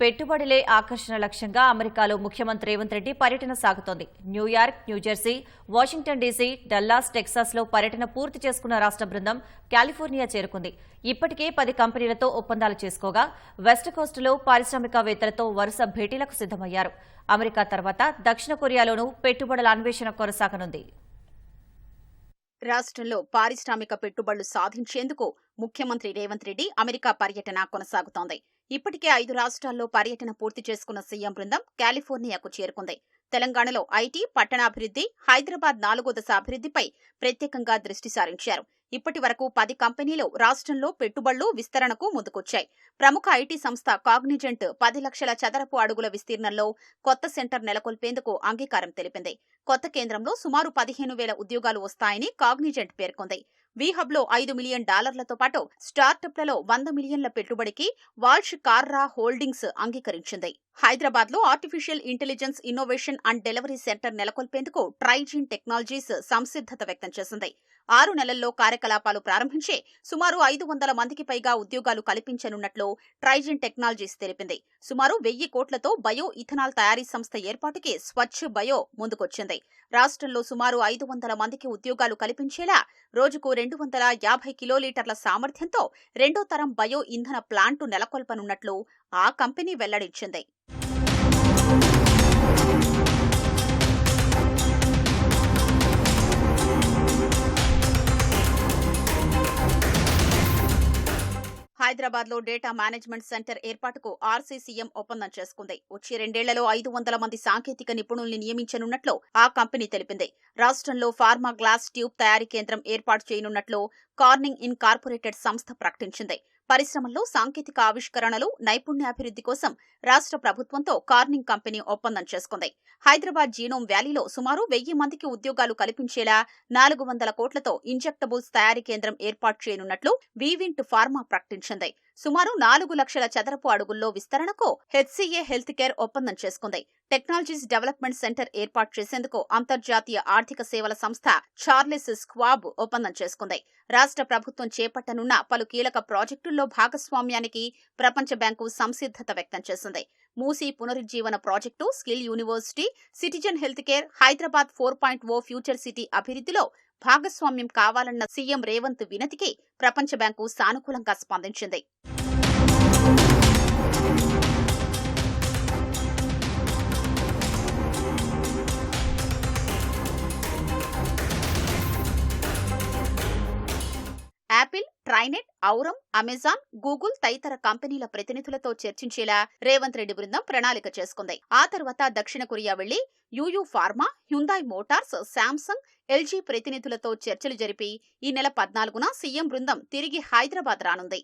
పెట్టుబడులే ఆకర్షణ లక్ష్యంగా అమెరికాలో ముఖ్యమంత్రి రేవంత్ రెడ్డి పర్యటన సాగుతోంది. New York New Jersey Washington DC Dallas టెక్సాస్లో పర్యటన పూర్తి చేసుకున్న రాష్ట్ర బృందం కాలిఫోర్నియా చేరుకుంది. ఇప్పటికే పది కంపెనీలతో ఒప్పందాలు చేసుకోగా వెస్ట్ కోస్టులో పారిశ్రామికవేత్తలతో వరుస భేటీలకు సిద్దమయ్యారు అమెరికా తర్వాత దక్షిణ కొరియాలోనూ పెట్టుబడుల అన్వేషణ కొనసాగనుంది. రాష్ట్రంలో పారిశ్రామిక పెట్టుబడులు సాధించేందుకు ముఖ్యమంత్రి రేవంత్ రెడ్డి అమెరికా పర్యటన కొనసాగుతోంది. ఇప్పటికే ఐదు రాష్ట్రాల్లో పర్యటన పూర్తి చేసుకున్న సీఎం బృందం కాలిఫోర్నియాకు చేరుకుంది. తెలంగాణలో ఐటీ పట్టణాభివృద్ధి హైదరాబాద్ నాలుగో దశ అభివృద్ధిపై ప్రత్యేకంగా దృష్టి సారించారు. ఇప్పటి వరకు పది కంపెనీలు రాష్ట్రంలో పెట్టుబడులు విస్తరణకు ముందుకొచ్చాయి. ప్రముఖ ఐటీ సంస్థ కాగ్నిజెంట్ పది లక్షల చదరపు అడుగుల విస్తీర్ణంలో కొత్త సెంటర్ నెలకొల్పేందుకు అంగీకారం తెలిపింది. కొత్త కేంద్రంలో సుమారు పదిహేను వేల ఉద్యోగాలు వస్తాయని కాగ్నిజెంట్ పేర్కొంది. వీహబ్లో ఐదు మిలియన్ డాలర్లతో పాటు స్టార్టప్లలో వంద మిలియన్ల పెట్టుబడికి వాల్ష్ కార్రా హోల్డింగ్స్ అంగీకరించింది. హైదరాబాద్లో artificial intelligence innovation and delivery center నెలకొల్పేందుకు Trigyn technologies సంసిద్ధత వ్యక్తం చేసింది. ఆరు నెలల్లో కార్యకలాపాలు ప్రారంభించి సుమారు ఐదు వందల మందికి పైగా ఉద్యోగాలు కల్పించనున్నట్లు ట్రైజిన్ టెక్నాలజీస్ తెలిపింది. సుమారు వెయ్యి కోట్లతో బయో ఇథనాల్ తయారీ సంస్థ ఏర్పాటుకి స్వచ్ఛ బయో ముందుకొచ్చింది. రాష్ట్రంలో సుమారు ఐదు వందల మందికి ఉద్యోగాలు కల్పించేలా రోజుకు రెండు వందల యాభై కిలోలీటర్ల సామర్థ్యంతో రెండో తరం బయో ఇంధన ప్లాంటు నెలకొల్పనున్నట్లు ఆ కంపెనీ వెల్లడించింది. హైదరాబాద్లో డేటా మేనేజ్మెంట్ సెంటర్ ఏర్పాటుకు ఆర్సీసీఎం ఒప్పందం చేసుకుంది. వచ్చే రెండేళ్ళలో ఐదు వందల మంది సాంకేతిక నిపుణుల్ని నియమించనున్నట్లు ఆ కంపెనీ తెలిపింది. రాష్ట్రంలో ఫార్మా గ్లాస్ ట్యూబ్ తయారీ కేంద్రం ఏర్పాటు చేయనున్నట్లు కార్నింగ్ ఇన్ కార్పొరేటెడ్ సంస్థ ప్రకటించింది. పరిశ్రమల్లో సాంకేతిక ఆవిష్కరణలు నైపుణ్యాభివృద్ధి కోసం రాష్ట్ర ప్రభుత్వంతో కార్నింగ్ కంపెనీ ఒప్పందం చేసుకుంది. హైదరాబాద్ జీనోమ్ వ్యాలీలో సుమారు వెయ్యి మందికి ఉద్యోగాలు కల్పించేలా నాలుగు వందల కోట్లతో ఇంజెక్టబుల్స్ తయారీ కేంద్రం ఏర్పాటు చేయనున్నట్లు వీవింట్ ఫార్మా ప్రకటించింది. సుమారు నాలుగు లక్షల చదరపు అడుగుల్లో విస్తరణకు హెచ్సీఏ హెల్త్ కేర్ ఒప్పందం చేసుకుంది. టెక్నాలజీస్ డెవలప్మెంట్ సెంటర్ ఏర్పాటు చేసేందుకు అంతర్జాతీయ ఆర్థిక సేవల సంస్థ చార్లెస్ స్క్వాబ్ ఒప్పందం చేసుకుంది. రాష్ట్ర ప్రభుత్వం చేపట్టనున్న పలు కీలక ప్రాజెక్టుల్లో భాగస్వామ్యానికి ప్రపంచ బ్యాంకు సంసిద్ధత వ్యక్తం చేసింది. Musi పునరుజ్జీవన project skill university citizen health care Hyderabad four point O future city అభివృద్ధిలో భాగస్వామ్యం కావాలన్న సీఎం రేవంత్ వినతికి ప్రపంచ బ్యాంకు సానుకూలంగా స్పందించింది. Apple TriNet Aurum Amazon Google తదితర కంపెనీల ప్రతినిధులతో చర్చించేలా రేవంత్ రెడ్డి బృందం ప్రణాళిక చేసుకుంది. ఆ తర్వాత దక్షిణ కొరియా వెళ్ళి Yuyu pharma Hyundai Motors Samsung LG ప్రతినిధులతో చర్చలు జరిపి ఈ నెల పద్నాలుగున సీఎం బృందం తిరిగి హైదరాబాద్ రానుంది.